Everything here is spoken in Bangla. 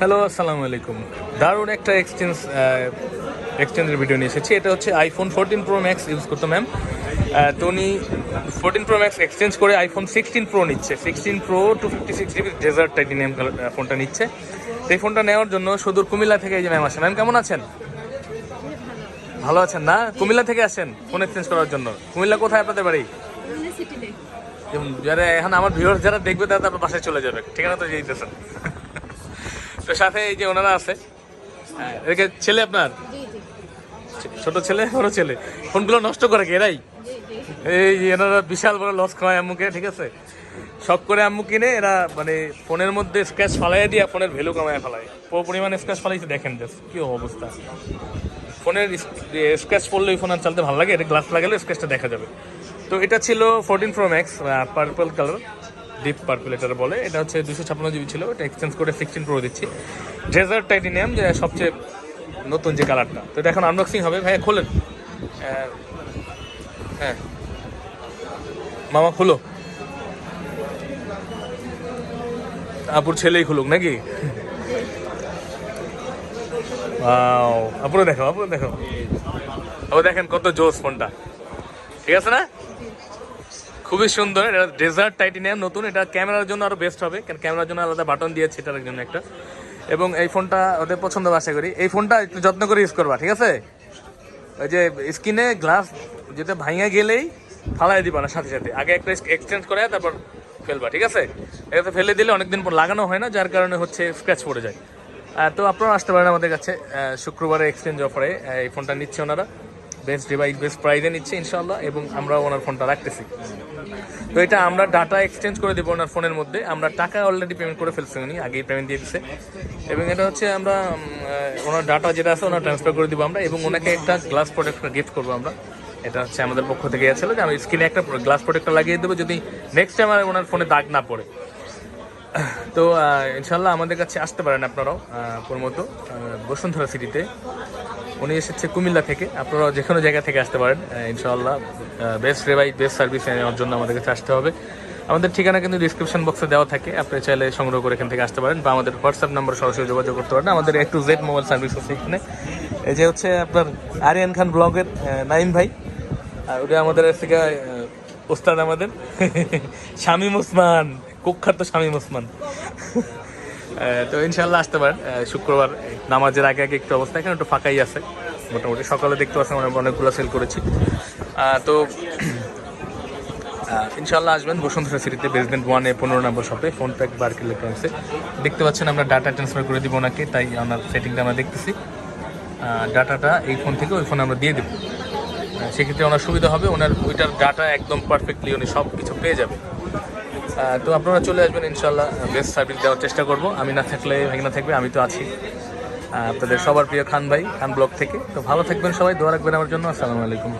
হ্যালো আসসালামু আলাইকুম। দারুণ একটা এক্সচেঞ্জ এক্সচেঞ্জের ভিডিও নিয়ে এসেছি। এটা হচ্ছে iPhone fourteen pro max use করতো ম্যাম তো উনি ফোরটিন প্রো ম্যাক্স এক্সচেঞ্জ করে আইফোন সিক্সটিন প্রো নিচ্ছে। Sixteen pro two fifty six GB desert titanium ফোনটা নিচ্ছে। এই ফোনটা নেওয়ার জন্য সুদূর কুমিল্লা থেকে এই যে ম্যাম আসে। ম্যাম কেমন আছেন? ভালো আছেন না? কুমিল্লা থেকে আসেন ফোন এক্সচেঞ্জ করার জন্য। কুমিল্লা কোথায় আপনাদের বাড়ি? যারা এখন আমার ভিউয়ার্স যারা দেখবে তারা তারপর বাসায় চলে যাবে। ঠিকানা তো যেতেছেন তো সাথে এই যে ওনারা আছে হ্যাঁ, এদিকে ছেলে আপনার? ছোট ছেলে বড় ছেলে ফোনগুলো নষ্ট করে কি এরাই? এই এনারা বিশাল বড় লস খাওয়ায় আম্মুকে ঠিক আছে? শখ করে আম্মু কিনে এরা মানে ফোনের মধ্যে স্ক্র্যাচ ফালাই দিয়ে ফোনের ভ্যালু কমায় ফেলায়। পুরো পরিমাণে স্ক্র্যাচ ফালাইছে দেখেন জাস্ট কি অবস্থা। ফোনের স্ক্র্যাচ পড়লে ফোন আর চালতে ভালো লাগে এটা গ্লাস লাগালে স্ক্র্যাচটা দেখা যাবে। তো এটা ছিল fourteen pro max purple colour deep purple বলে। এটা হচ্ছে দুশো ছাপ্পান্ন জিবি ছিল, এটা এক্সচেঞ্জ করে সিক্সটিন প্রো দিচ্ছি। ডেজার্ট টাইটেনিয়াম যে সবচেয়ে নতুন যে কালারটা তো এটা এখন আনবক্সিং হবে। ভাইয়া, খোলেন। হ্যাঁ। মামা, খুলো। আপুর ছেলেই খুলুক, নাকি? আপুরে দেখো আপুরে দেখো ও দেখেন কত জোস ফোনটা। ঠিক আছে না? খুবই সুন্দর, এটা ডেজার্ট টাইটেনিয়াম নতুন, এটা ক্যামেরার জন্য আরও বেস্ট হবে, কারণ ক্যামেরার জন্য আলাদা বাটন দিয়েছে এটার জন্য একটা। এবং এই ফোনটা ওদের পছন্দ আশা করি। এই ফোনটা একটু যত্ন করে ইউজ করবা, ঠিক আছে? ওই যে স্কিনে গ্লাস যেটা ভাঙা গেলেই ফালাই দিবা না, সাথে সাথে। আগে একটা এক্সচেঞ্জ করে, তারপর ফেলবা, ঠিক আছে? এটাতে ফেলে দিলে অনেকদিন পর লাগানো হয় না, যার কারণে হচ্ছে স্ক্র্যাচ পড়ে যায়। তো আপনারা আসতে পারেন আমাদের কাছে শুক্রবারে এক্সচেঞ্জ অফারে এই ফোনটা নিচ্ছে ওনারা। বেস্ট ডিভাইস বেস্ট প্রাইজে নিচ্ছে ইনশাল্লাহ এবং আমরা ওনার ফোনটা রাখতেছি। তো এটা আমরা ডাটা এক্সচেঞ্জ করে দেবো ওনার ফোনের মধ্যে। আমরা টাকা অলরেডি পেমেন্ট করে ফেলছি উনি, আগেই পেমেন্ট দিয়ে দিচ্ছে এবং এটা হচ্ছে আমরা ওনার ডাটা যেটা আছে ওনার ট্রান্সফার করে দিব আমরা, এবং ওনাকে একটা গ্লাস প্রোডাক্ট গিফট করব আমরা। এটা হচ্ছে আমাদের পক্ষ থেকে ছিল যে আমি স্ক্রিনে একটা গ্লাস প্রোডাক্টটা লাগিয়ে দেবো, যদি নেক্সট টাইম আর ওনার ফোনে দাগ না পড়ে। তো ইনশাল্লাহ আমাদের কাছে আসতে পারেন আপনারাও প্রমতো বসুন্ধরা সিটিতে উনি এসেছে কুমিল্লা থেকে। আপনারা যে কোনো জায়গা থেকে আসতে পারেন ইনশাআল্লাহ। বেস্ট রেবাই বেস্ট সার্ভিস নেওয়ার জন্য আমাদের কাছে আসতে হবে। আমাদের ঠিকানা কিন্তু ডিসক্রিপশন বক্সে দেওয়া থাকে। আপনি চাইলে সংগ্রহ করে এখান থেকে আসতে পারেন বা আমাদের হোয়াটসঅ্যাপ নাম্বার সরাসরি যোগাযোগ করতে পারেন। আমাদের একটু জেড মোবাইল সার্ভিস আছে এখানে। এই যে হচ্ছে আপনার আরিয়ান খান ব্লগের নাইম ভাই। আর ওটা আমাদের থেকে ওস্তাদ আমাদের। শামীম ওসমান, কুখ্যাত শামীম ওসমান। তো ইনশাল্লাহ আসতে পারেন। শুক্রবার নামাজের আগে আগে একটু অবস্থা এখানে একটু ফাঁকাই আছে। মোটামুটি সকালে দেখতে পাচ্ছেন আমরা অনেকগুলো সেল করেছি। তো ইনশাল্লাহ আসবেন বসুন্ধরা সিটিতে বেসমেন্ট ওয়ানে পনেরো নম্বর শপে ফোন প্যাক বার্কেল লেখাংসে দেখতে পাচ্ছেন আমরা ডাটা ট্রান্সফার করে দিব ওনাকে, তাই ওনার সেটিংটা আমরা দেখতেছি। ডাটাটা এই ফোন থেকে ওই ফোনে আমরা দিয়ে দেবো। সেক্ষেত্রে ওনার সুবিধা হবে, ওনার ওইটার ডাটা একদম পারফেক্টলি উনি সব কিছু পেয়ে যাবে। তো আপনারা চলে আসবেন ইনশাল্লাহ বেস্ট সার্ভিস দেওয়ার চেষ্টা করব। আমি না থাকলে, ভাগনা থাকবে, আমি তো আছি। আপনাদের সবার প্রিয় খান ভাই, খান ব্লগ থেকে। তো ভালো থাকবেন সবাই, দোয়া রাখবেন আমার জন্য। আসসালামু আলাইকুম।